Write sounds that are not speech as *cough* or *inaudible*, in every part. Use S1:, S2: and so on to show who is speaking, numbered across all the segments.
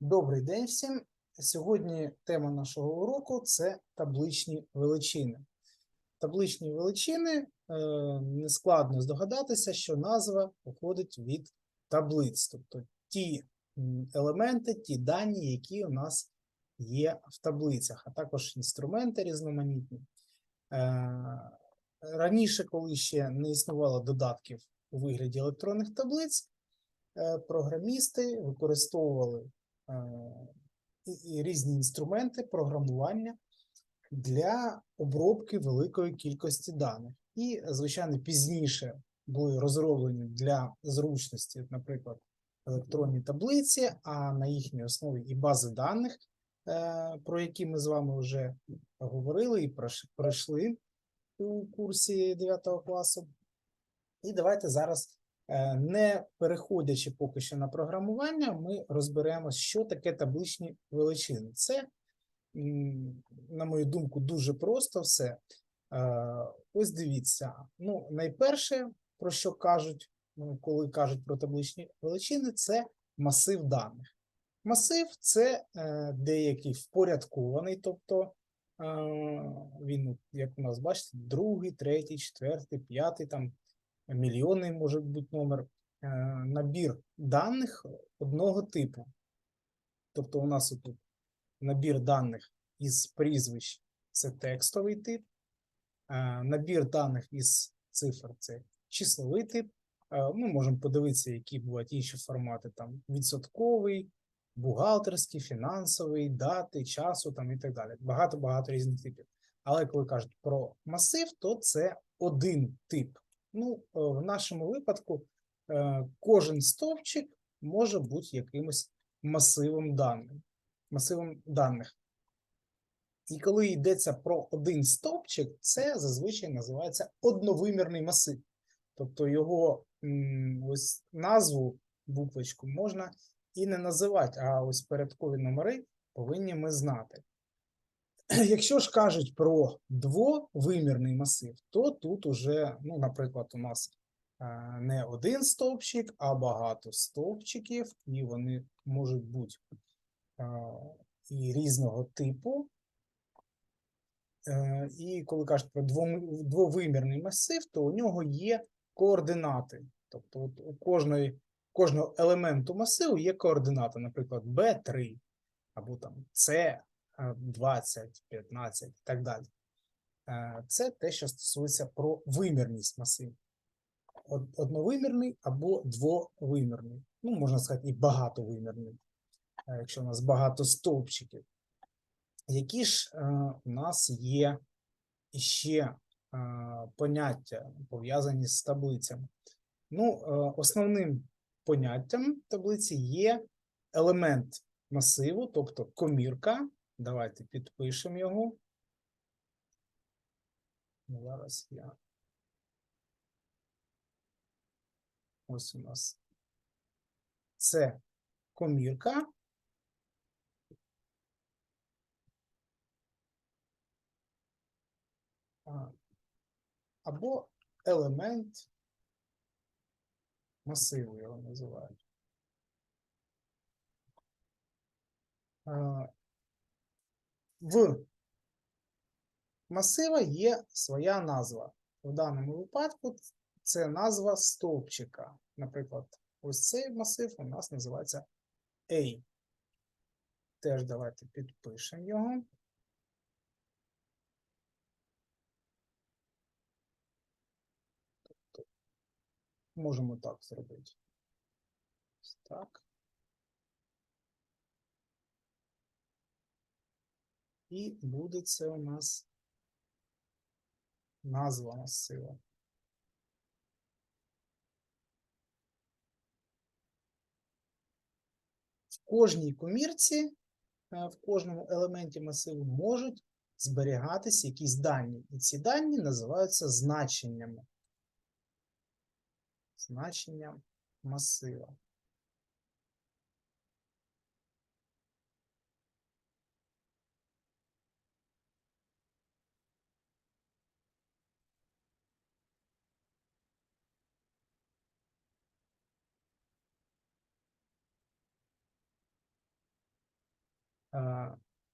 S1: Добрий день всім. Сьогодні тема нашого уроку це табличні величини. Табличні величини е, нескладно здогадатися, що назва походить від таблиць, тобто ті елементи, ті дані, які у нас є в таблицях, а також інструменти різноманітні. Е, Раніше, коли ще не існувало додатків у вигляді електронних таблиць, програмісти використовували е, різні інструменти програмування для обробки великої кількості даних. І, звичайно, пізніше були розроблені для зручності, наприклад, електронні таблиці, а на їхній основі і бази даних, е, про які ми з вами вже говорили і пройшли у курсі 9 класу. І давайте зараз, е, не переходячи поки що на програмування, ми розберемося, що таке табличні величини. Це, на мою думку, дуже просто все. Е, Ось дивіться. Ну, найперше, про що кажуть, ну, коли кажуть про табличні величини, це масив даних. Масив це е, деякий впорядкований, тобто е, він, як у нас бачите, другий, третій, четвертий, п'ятий, там мільйонний може бути номер, е, набір даних одного типу. Тобто у нас тут набір даних із прізвищ це текстовий тип, е, набір даних із цифр це числовий тип. Е, Ми можемо подивитися, які бувають інші формати, там відсотковий, бухгалтерський, фінансовий, дати, часу там і так далі. Багато-багато різних типів. Але коли кажуть про масив, то це один тип. Ну, е, в нашому випадку е, кожен стовпчик може бути якимось масивом даних. Масивом даних. І коли йдеться про один стовпчик, це зазвичай називається одновимірний масив. Тобто його ось назву, буквочку, можна і не називати, а ось порядкові номери повинні ми знати. *clears throat* Якщо ж кажуть про двовимірний масив, то тут уже, ну, наприклад, у нас е, не один стовпчик, а багато стовпчиків, і вони можуть бути е, і різного типу. Е, І коли кажуть про двовимірний масив, то у нього є координати. Тобто у кожної, кожного елементу масиву є координата, наприклад, B3 або там C, 20, 15 і так далі. Е, Це те, що стосується про вимірність масиву. Од- Одновимірний або двовимірний. Ну, можна сказати, і багатовимірний, е, якщо у нас багато стовпчиків. Які ж е, у нас є ще е, поняття, пов'язані з таблицями? Ну, е, основним поняттям таблиці є елемент масиву, тобто комірка. Давайте підпишемо його. Зараз я. Ось у нас це комірка. Або елемент масиву його називають. В масива є своя назва. В даному випадку це назва стовпчика. Наприклад, ось цей масив у нас називається A. Теж давайте підпишемо його. Тобто Можемо так зробити. Так. І буде це у нас назва масива. В кожній комірці, е, в кожному елементі масиву можуть зберігатися якісь дані. І ці дані називаються значеннями. Значення масива.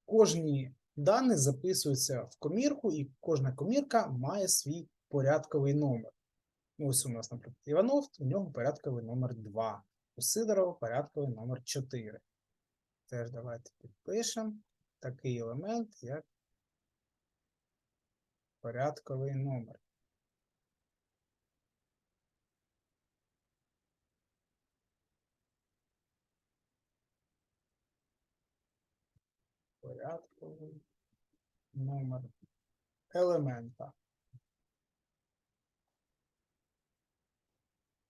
S1: Кожні дані записуються в комірку, і кожна комірка має свій порядковий номер. Ну, Ось у нас, наприклад, Іванов, у нього порядковий номер 2, у Сидорова порядковий номер 4. Теж давайте підпишемо такий елемент, як порядковий номер. Порядковий номер елемента.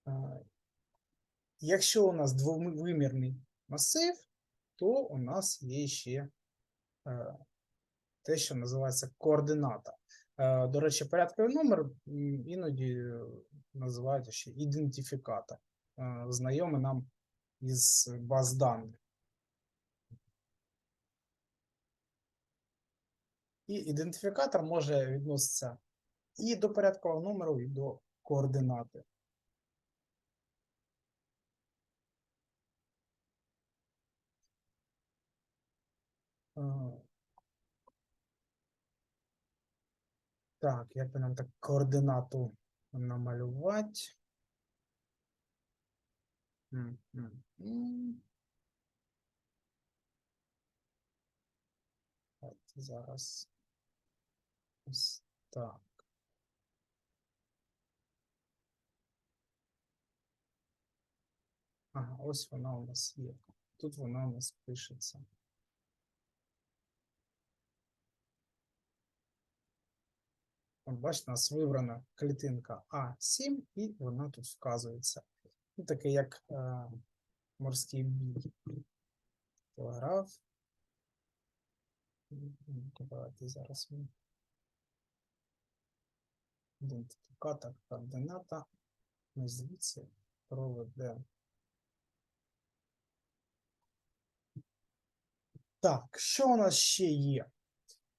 S1: Е, Якщо у нас двовимірний масив, то у нас є ще е, те, що називається координата. Е, До речі, порядковий номер іноді називають ще ідентифікатор, знайомий нам із баз даних. І ідентифікатор може відноситися і до порядкового номеру, і до координати. Е, Так, як би нам так координату намалювати? Зараз. Ось так. Ага, ось вона у нас є. Тут вона у нас пишеться. От бачите, у нас вибрана клітинка А7, і вона тут вказується. Ну, таке як е, морський бій. Телеграф. Давайте зараз ми. Ідентифікатор координата. Ми звідси проведемо. Так, що у нас ще є?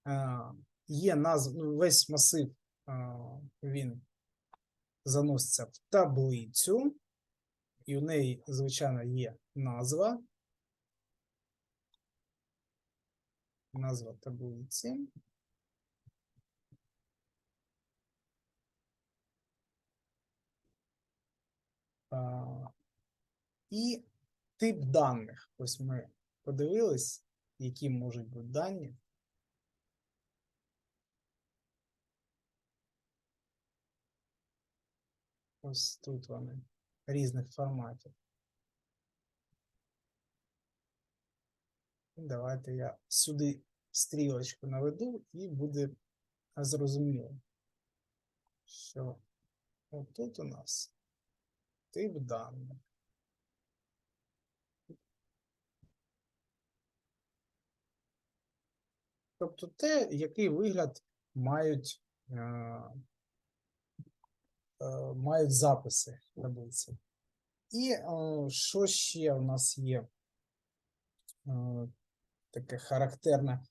S1: Е, є назв, весь масив, е, він заноситься в таблицю, і у неї, звичайно, є назва. Назва таблиці. І тип даних. Ось ми подивились, які можуть бути дані. Ось тут вони різних форматів. Давайте я сюди стрілочку наведу і буде зрозуміло, що отут у нас тип даних. Тобто те, який вигляд мають, е, е, мають записи таблиці. І е, що ще у нас є таке характерне,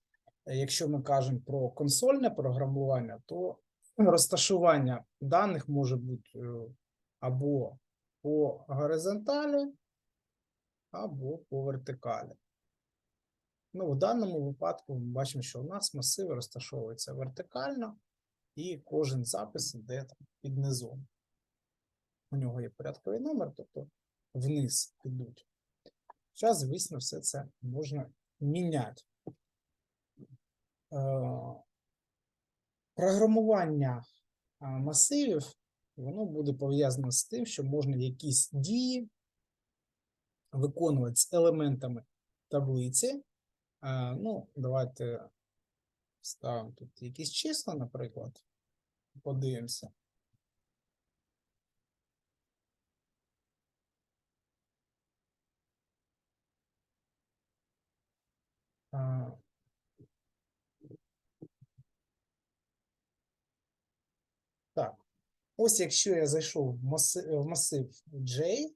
S1: якщо ми кажемо про консольне програмування, то розташування даних може бути або по горизонталі, або по вертикалі. Ну, в даному випадку ми бачимо, що у нас масиви розташовуються вертикально, і кожен запис йде там під низом. У нього є порядковий номер, тобто вниз підуть. Зараз, звісно, все це можна міняти. Е, Програмування масивів, воно буде пов'язано з тим, що можна якісь дії виконувати з елементами таблиці. Ну, давайте ставимо тут якісь числа, наприклад. Подивимося. Так, ось якщо я зайшов в масив, J,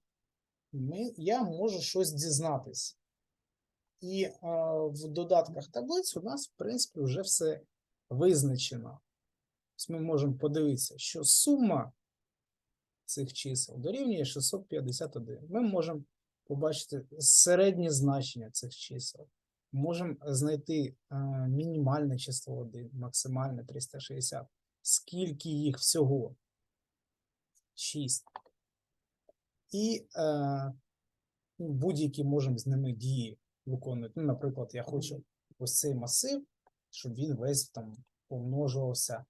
S1: я можу щось дізнатись. І е, в додатках таблиць у нас, в принципі, вже все визначено. Ми можемо подивитися, що сума цих чисел дорівнює 651. Ми можемо побачити середнє значення цих чисел. можемо знайти е, мінімальне число 1, максимальне 360. Скільки їх всього? 6. І е, ну, будь-які можемо з ними дії виконувати. Ну, наприклад, я хочу ось цей масив, щоб він весь там помножувався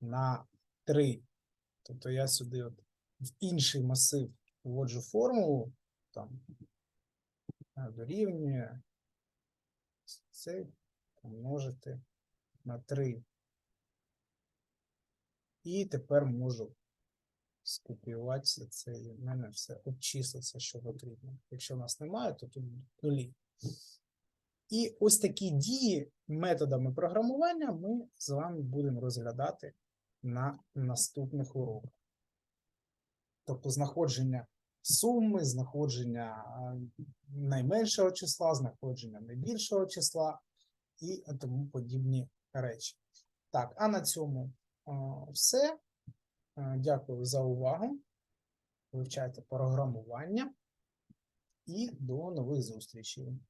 S1: на 3. Тобто я сюди от в інший масив вводжу формулу, там е, дорівнює це помножити на 3. І тепер можу скопіюватися це, і в мене все обчислиться, що потрібно. Якщо в нас немає, то тут нулі. І ось такі дії методами програмування ми з вами будемо розглядати на наступних уроках. Тобто знаходження суми, знаходження найменшого числа, знаходження найбільшого числа і тому подібні речі. Так, а на цьому все. А, Дякую за увагу. Вивчайте програмування і до нових зустрічей.